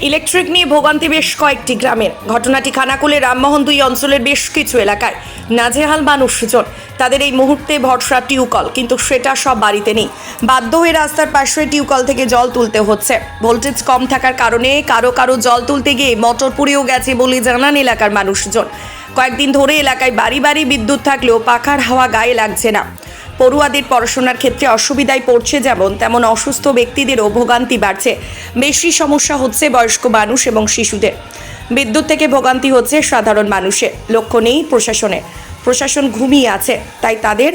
Electric নিয়ে ভোগান্তি বেশ কয়েকটি গ্রামের। ঘটনাটি খানাকুলে রামমোহন দুই অঞ্চলের বেশ কিছু এলাকায় নাজেহাল মানুষজন তাদের এই মুহূর্তে ভরসা টিউকল কিন্তু সেটা সব বাড়িতে নেই। বাধ্য হয়ে রাস্তার পাশে টিউকল থেকে জল তুলতে হচ্ছে। ভোল্টেজ কম থাকার কারণে কারও কারও জল তুলতে গিয়ে মোটর পুড়েও গেছে বলে জানান এলাকার মানুষজন। কয়েকদিন ধরে এলাকায় বাড়ি বাড়ি বিদ্যুৎ থাকলেও পাখার হাওয়া গায়ে লাগছে না। পড়ুয়াদের পড়াশোনার ক্ষেত্রে অসুবিধায় পড়ছে যেমন তেমন অসুস্থ ব্যক্তিদেরও ভোগান্তি বাড়ছে। বেশি সমস্যা হচ্ছে বয়স্ক মানুষ এবং শিশুদের। বিদ্যুৎ থেকে ভোগান্তি হচ্ছে সাধারণ মানুষের। লক্ষ্য নেই প্রশাসনে। প্রশাসন ঘুমিয়ে আছে, তাই তাদের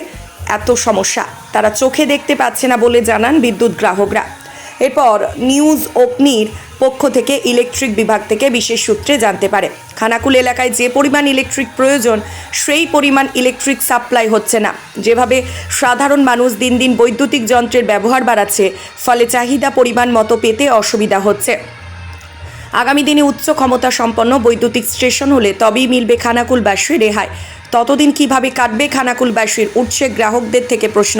এত সমস্যা। তারা চোখে দেখতে পাচ্ছে না বলে জানান বিদ্যুৎ গ্রাহকরা। এরপর নিউজ ওপনির পক্ষ থেকে ইলেকট্রিক বিভাগ থেকে বিশেষ সূত্রে জানতে পারে, খানাকুল এলাকায় যে পরিমাণ ইলেকট্রিক প্রয়োজন, সেই পরিমাণ ইলেকট্রিক সাপ্লাই হচ্ছে না। যেভাবে সাধারণ মানুষ দিন দিন বৈদ্যুতিক যন্ত্রের ব্যবহার বাড়াচ্ছে, ফলে চাহিদা পরিমাণ মতো পেতে অসুবিধা হচ্ছে। আগামী দিনে উচ্চ ক্ষমতা সম্পন্ন বৈদ্যুতিক স্টেশন হলে তবেই মিলবে খানাকুলবাসী রেহাই। ততদিন কীভাবে কাটবে খানাকুলবাসীর উঠছে গ্রাহকদের থেকে প্রশ্ন।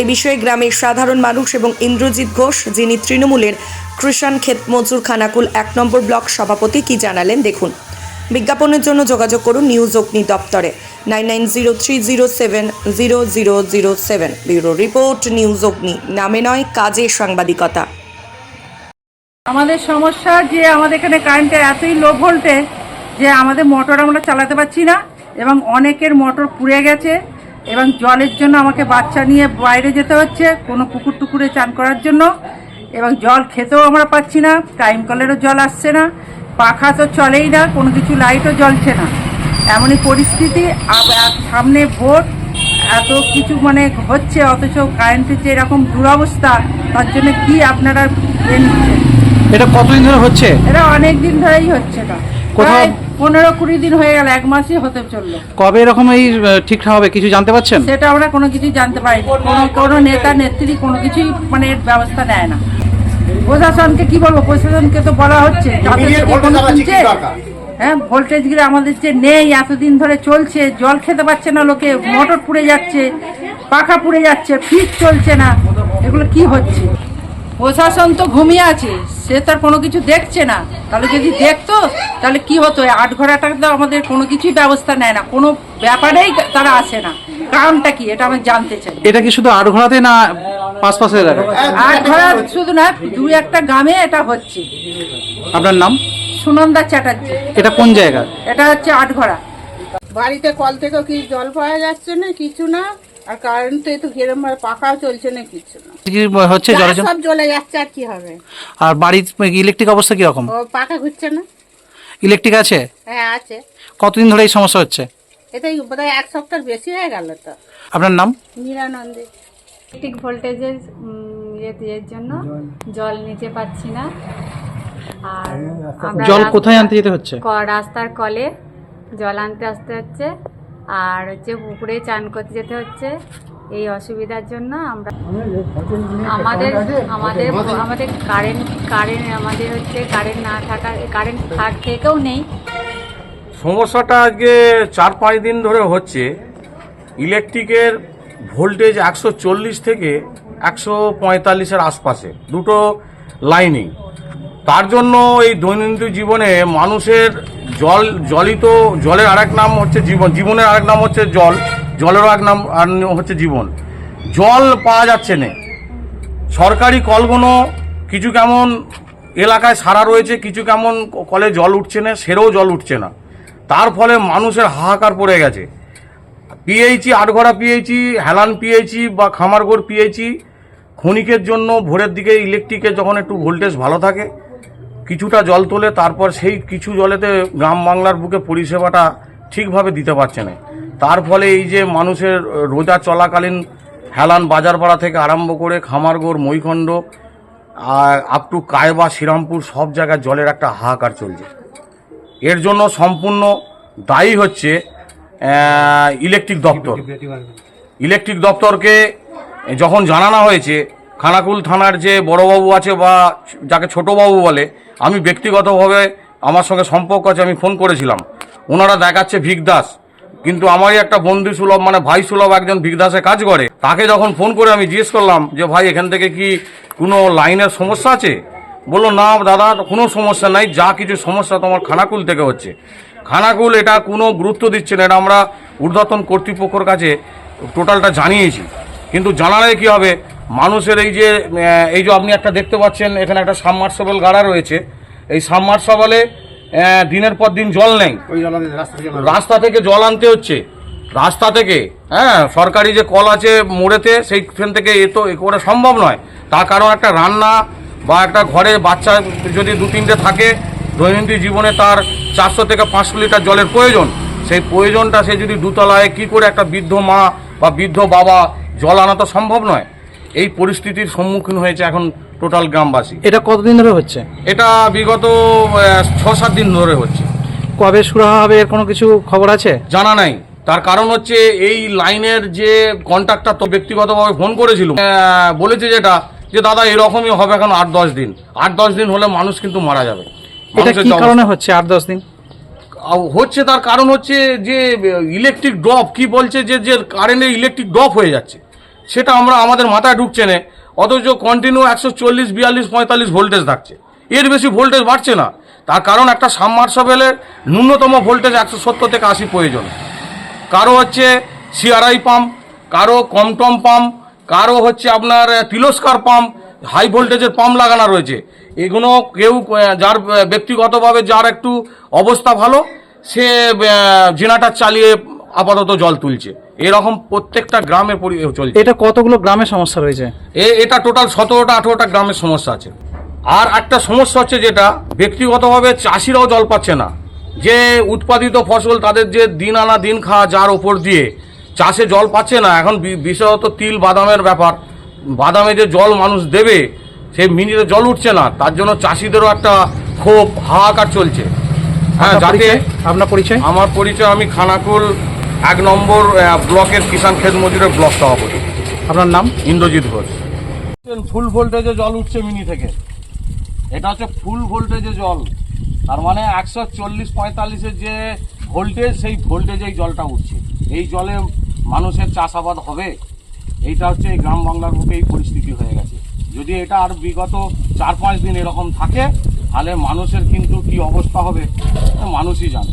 এই বিষয়ে গ্রামের সাধারণ মানুষ এবং ইন্দ্রজিৎ ঘোষ, যিনি তৃণমূলের কৃষাণ ক্ষেত মজুর খানাকুল এক নম্বর ব্লক সভাপতি, কি জানালেন দেখুন। বিজ্ঞাপনের জন্য যোগাযোগ করুন নিউজ অগ্নি দপ্তরে। Nine nine zero three zero seven zero zero zero seven. Bureau report news Agni. নামে নয়, কাজে সাংবাদিকতা। আমাদের সমস্যা যে আমাদের এখানে কারেন্টের এতই লো ভোল্টেজ যে আমাদের মোটর আমরা চালাতে পারছি না। এবং অনেকের মোটর পুড়ে গেছে এবং জলের জন্য আমাকে বাচ্চা নিয়ে বাইরে যেতে হচ্ছে কোনো পুকুর টুকুরে চান করার জন্য। এবং জল খেতেও আমরা পাচ্ছি না টাইম কলেরও জল আসছে না পাখা তো চলেই না কোনো কিছু লাইটও জ্বলছে না। এমনই পরিস্থিতি সামনে ভোট এত কিছু মানে হচ্ছে অথচ কারেন্টের যে এরকম দুরবস্থা তার জন্য কি আপনারা এটা কতদিন ধরে হচ্ছে? এটা অনেক দিন ধরেই হচ্ছে না। কোথাও- পনেরো কুড়ি দিন হয়ে গেল এক মাসই হতে চলল। কবে এরকম এই ঠিকঠাক হবে কিছু জানতে পারছেন? সেটা আমরা কোনো কিছুই জানতে পারি কোনো কোনো নেতা নেত্রী কোনো কিছুই মানে এর ব্যবস্থা নেয় না। প্রশাসনকে কি বলব? প্রশাসনকে তো বলা হচ্ছে হ্যাঁ ভোল্টেজ গিরে আমাদের যে নেই এতদিন ধরে চলছে জল খেতে পাচ্ছে না লোকে মোটর পুড়ে যাচ্ছে পাখা পুড়ে যাচ্ছে ফ্রিজ চলছে না এগুলো কি হচ্ছে? প্রশাসন তো ঘুমিয়ে আছে সে তার কোনো কিছু দেখছে না। তাহলে যদি দেখতো তাহলে কি হতো? আট ঘোড়াটা তো আমাদের কোনো কিছুই ব্যবস্থা নেয় না। কোনো ব্যাপারেই তারা আসে না। কারণটা কি? এটা আমি জানতে চাই। এটা কি শুধু আট ঘোড়াতে না পাশপাশের এলাকায় আট ঘোড়া শুধু না দুই একটা গ্রামে এটা হচ্ছে। আপনার নাম? সুনন্দা চ্যাটার্জি। এটা কোন জায়গা? এটা হচ্ছে আট ঘোড়া। বাড়িতে কল থেকেও কি জল পাওয়া যাচ্ছে না কিছু না? আর কারেন্ট তো কিরম ভাবে পাকাও চলছে না কিছু না। কি হচ্ছে জন্য? সব জ্বলে যাচ্ছে আর কি হবে। আর বাড়ির ইলেকট্রিক অবস্থা কীরকম? ও পাকা ঘুরছে না। ইলেকট্রিক আছে? হ্যাঁ আছে। কতদিন ধরে এই সমস্যা হচ্ছে? এটাই বোধহয় এক সপ্তাহ বেশি হয়ে গেল তো। আপনার নাম? নিরানন্দে ইলেকট্রিক ভোল্টেজের ইয়ে ইয়ের জন্য জল নিতে পারছি না। আর জল কোথায় আনতে যেতে হচ্ছে? ক- রাস্তার কলে জল আনতে আসতে হচ্ছে। আর হচ্ছে পুকুরে চান করতে যেতে হচ্ছে। এই অসুবিধার জন্য আমরা আমাদের আমাদের আমাদের কারেন্ট কারেন্ট আমাদের হচ্ছে কারেন্ট না থাকার কারেন্ট থাক থেকেও নেই। সমস্যাটা আজকে চার পাঁচ দিন ধরে হচ্ছে। ইলেকট্রিকের ভোল্টেজ একশো চল্লিশ থেকে একশো পঁয়তাল্লিশের আশপাশে, দুটো লাইনেই। তার জন্য এই দৈনন্দিন জীবনে মানুষের জল, জলই তো, জলের আরেক নাম হচ্ছে জীবন, জীবনের আরেক নাম হচ্ছে জল, জলেরও এক নাম, আর হচ্ছে জীবন। জল পাওয়া যাচ্ছে না। সরকারি কলগুলো কিছু কেমন এলাকায় সারা রয়েছে, কিছু কেমন কলে জল উঠছে না, সেরেও জল উঠছে না। তার ফলে মানুষের হাহাকার পড়ে গেছে। PHC Atghara PHC Helan PHC বা খামারগড় পিএইচি ক্ষণিকের জন্য ভোরের দিকে ইলেকট্রিকের যখন একটু ভোল্টেজ ভালো থাকে কিছুটা জল তোলে, তারপর সেই কিছু জলেতে গ্রাম বাংলার বুকে পরিষেবাটা ঠিকভাবে দিতে পারছে না। তার ফলে এই যে মানুষের রোজা চলাকালীন হেলান বাজারপাড়া থেকে আরম্ভ করে খামারগড় মৈখণ্ড, আর আপ টু কায়বা, শ্রীরামপুর সব জায়গায় জলের একটা হাহাকার চলছে। এর জন্য সম্পূর্ণ দায়ী হচ্ছে ইলেকট্রিক দপ্তর। ইলেকট্রিক দপ্তরকে যখন জানানো হয়েছে, খানাকুল থানার যে বড়বাবু আছে বা যাকে ছোটবাবু বলে আমি ব্যক্তিগতভাবে আমার সঙ্গে সম্পর্ক আছে, আমি ফোন করেছিলাম। ওনারা দেখাচ্ছে ভিকদাস কিন্তু আমারই একটা বন্ধু সুলভ মানে ভাই সুলভ একজন ভিকদাসে কাজ করে। তাকে যখন ফোন করে আমি জিজ্ঞেস করলাম যে, ভাই, এখান থেকে কি কোনো লাইনের সমস্যা আছে? বলল, না দাদা, কোনো সমস্যা নাই, যা কিছু সমস্যা তোমার খানাকুল থেকে হচ্ছে। খানাকুল এটা কোনো গুরুত্ব দিচ্ছে না, এটা আমরা ঊর্ধ্বতন কর্তৃপক্ষর কাছে টোটালটা জানিয়েছি। কিন্তু জানালে কি হবে? মানুষের এই যে এই যে আপনি একটা দেখতে পাচ্ছেন এখানে একটা সাবমার্সেবল গাড়া রয়েছে। এই সাবমার্সেবলে দিনের পর দিন জল নেই। রাস্তা থেকে জল আনতে হচ্ছে। রাস্তা থেকে হ্যাঁ সরকারি যে কল আছে মোড়েতে সেইখান থেকে এ তো এ করা সম্ভব নয়। তার কারণ একটা রান্না বা একটা ঘরে বাচ্চা যদি দু তিনটে থাকে দৈনন্দিন জীবনে তার চারশো থেকে পাঁচশো লিটার জলের প্রয়োজন। সেই প্রয়োজনটা সে যদি দুতলায় কি করে একটা বৃদ্ধ মা বা বৃদ্ধ বাবা জল আনা তো সম্ভব নয়। এই পরিস্থিতির সম্মুখীন হয়েছে এখন টোটাল গ্রামবাসী। এটা কতদিন ধরে হচ্ছে? এটা বিগত ছ সাত দিন ধরে হচ্ছে। কবে শুরু হবে এর কোনো কিছু খবর আছে? জানা নাই। তার কারণ হচ্ছে এই লাইনের যে কন্ট্রাক্টর তো ব্যক্তিগতভাবে ফোন করেছিল। বলেছে যেটা যে দাদা এরকমই হবে এখন আট দশ দিন। আট দশ দিন হলে মানুষ কিন্তু মারা যাবে। এটা কি কারণে হচ্ছে আট দশ দিন? হচ্ছে তার কারণ হচ্ছে যে ইলেকট্রিক ড্রপ কি বলছে যে যে কারেন্টের ইলেকট্রিক ড্রপ হয়ে যাচ্ছে। সেটা আমরা আমাদের মাথায় ঢুকছে না। অথচ কন্টিনিউ একশো চল্লিশ বিয়াল্লিশ পঁয়তাল্লিশ ভোল্টেজ থাকছে। এর বেশি ভোল্টেজ বাড়ছে না। তার কারণ একটা সাবমার্সাবেলের ন্যূনতম ভোল্টেজ একশো সত্তর থেকে আশি প্রয়োজন। কারও হচ্ছে সিআরআই পাম্প কারও কমটম পাম্প কারও হচ্ছে আপনার আহ, তিরস্কার পাম্প হাই ভোল্টেজের পাম্প লাগানো রয়েছে। এগুলো কেউ যার ব্যক্তিগতভাবে যার একটু অবস্থা ভালো সে জেনারেটার চালিয়ে আপাতত জল তুলছে। এরকম প্রত্যেকটা গ্রামে চলছে। এটা কতগুলো গ্রামে সমস্যা রয়েছে? এ- এটা টোটাল সতেরোটা আঠেরোটা গ্রামের সমস্যা আছে। আর একটা সমস্যা হচ্ছে যেটা ব্যক্তিগতভাবে চাষিরাও জল পাচ্ছে না। যে উৎপাদিত ফসল তাদের যে দিন আনা দিন খাওয়া যার ওপর দিয়ে চাষে জল পাচ্ছে না এখন বিশেষত তিল বাদামের ব্যাপার। বাদামে যে জল মানুষ দেবে সেই মিনিটে জল উঠছে না তার জন্য চাষিদেরও একটা ক্ষোভ হাহাকার চলছে। হ্যাঁ যাতে আপনার পরিচয়? আমার পরিচয় আমি খানাকুল এক নম্বর ব্লকের কিষাণ ক্ষেত মজুরের ব্লক সভাপতি। আপনার নাম? ইন্দ্রজিৎ ঘোষ। ফুল ভোল্টেজে জল উঠছে মিনি থেকে। এটা হচ্ছে ফুল ভোল্টেজে জল। তার মানে একশো চল্লিশ পঁয়তাল্লিশের যে ভোল্টেজ সেই ভোল্টেজেই জলটা উঠছে। এই জলে মানুষের চাষাবাদ হবে। এইটা হচ্ছে এই গ্রাম বাংলার বুকে এই পরিস্থিতি হয়ে গেছে। যদি এটা আর বিগত চার পাঁচ দিন এরকম থাকে তাহলে মানুষের কিন্তু কি অবস্থা হবে মানুষই জানে।